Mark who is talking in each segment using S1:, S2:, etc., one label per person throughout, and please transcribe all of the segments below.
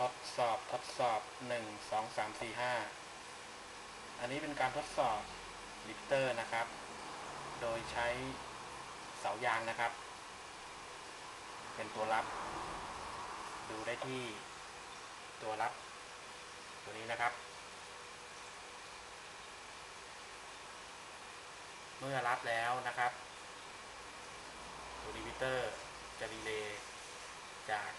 S1: ทดสอบทดสอบหนึ่งสองสามสี่ห้าอันนี้เป็นการทดสอบลิฟเตอร์นะครับ โดยใช้เสายางนะครับ เป็นตัวรับ ดูได้ที่ตัวรับ ตัวนี้นะครับ เมื่อรับแล้วนะครับ ตัวรีพิเตอร์จะรีเลย์จาก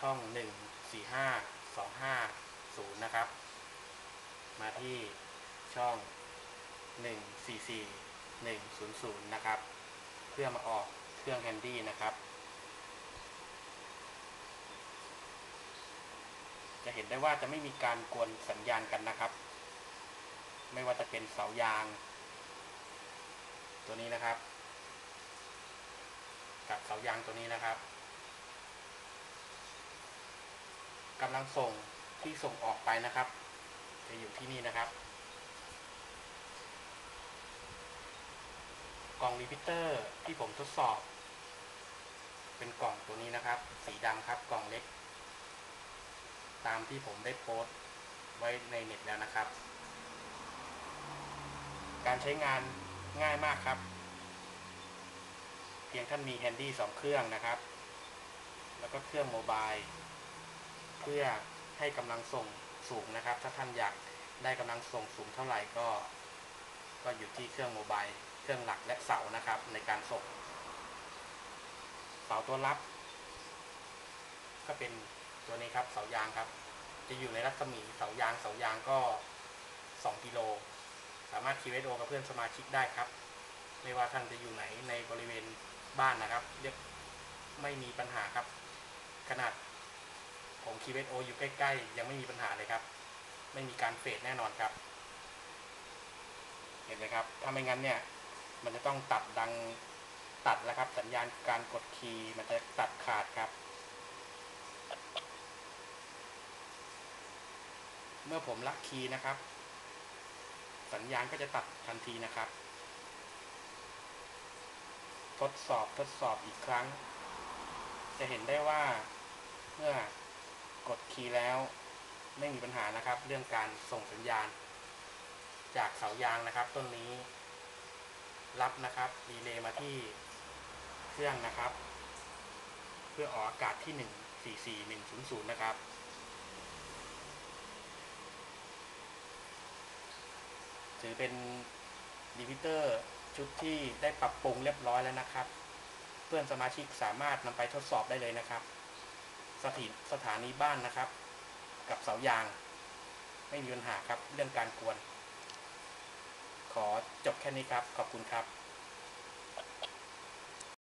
S1: ช่อง 1 4 5 2 5 0 นะครับ มาที่ช่อง 1 4 4 1 0 0 นะครับ เพื่อมาออกเครื่องแฮนดี้นะครับ จะเห็นได้ว่าจะไม่มีการกวนสัญญาณกันนะครับ ไม่ว่าจะเป็นเสายาง ตัวนี้นะครับ กับเสายางตัวนี้นะครับ กำลังส่งที่ส่งออกไปนะครับ จะอยู่ที่นี่นะครับ กล่องรีพิเตอร์ที่ผมทดสอบ เป็นกล่องตัวนี้นะครับ สีดำครับกล่องเล็ก ตามที่ผมได้โพสต์ไว้ในเน็ตแล้วนะครับ การใช้งานง่ายมากครับ เพียงท่านมีแฮนดี้สองเครื่องนะครับ แล้วก็เครื่องโมบาย เพื่อให้กำลังส่งสูงนะครับ ถ้าท่านอยากได้กำลังส่งสูงเท่าไหร่ก็ ก็อยู่ที่เครื่องโมบายเครื่องหลักและเสานะครับ ในการส่งเสาตัวรับ ก็เป็นตัวนี้ครับเสายางครับ จะอยู่ในรัศมีเสายางเสายางก็ 2 กิโล สามารถ QSO กับเพื่อนสมาชิกได้ครับ ไม่ว่าท่านจะอยู่ไหนในบริเวณบ้านนะครับเรียกไม่มีปัญหาครับ ขนาด QSO อยู่ใกล้ๆ ยังไม่มีปัญหาเลยครับ ไม่มีการเฟดแน่นอนครับ เห็นไหมครับ ถ้าไม่งั้นเนี่ย มันจะต้องตัดดังตัดแล้วครับ สัญญาณการกดคีย์มันจะตัดขาดครับ เมื่อผมลักคีย์นะครับ สัญญาณก็จะตัดทันทีนะครับ ทดสอบทดสอบอีกครั้ง จะเห็นได้ว่าีแล้วไม่มีปัญหานะครับ เรื่องการส่งสัญญาณ จากเสายางนะครับ ต้นนี้รับนะครับรีเลย์มาที่เครื่องนะครับ เพื่อออกอากาศที่ 144100 นะครับถือเป็นดีพิเตอร์ชุดที่ได้ปรับปรุงเรียบร้อยแล้วนะครับ เพื่อนสมาชิกสามารถนำไปทดสอบได้เลยนะครับ สถานสถานีบ้านนะครับ กับเสายาง ไม่มีปัญหาครับเรื่องการกวน ขอจบแค่นี้ครับ ขอบคุณครับ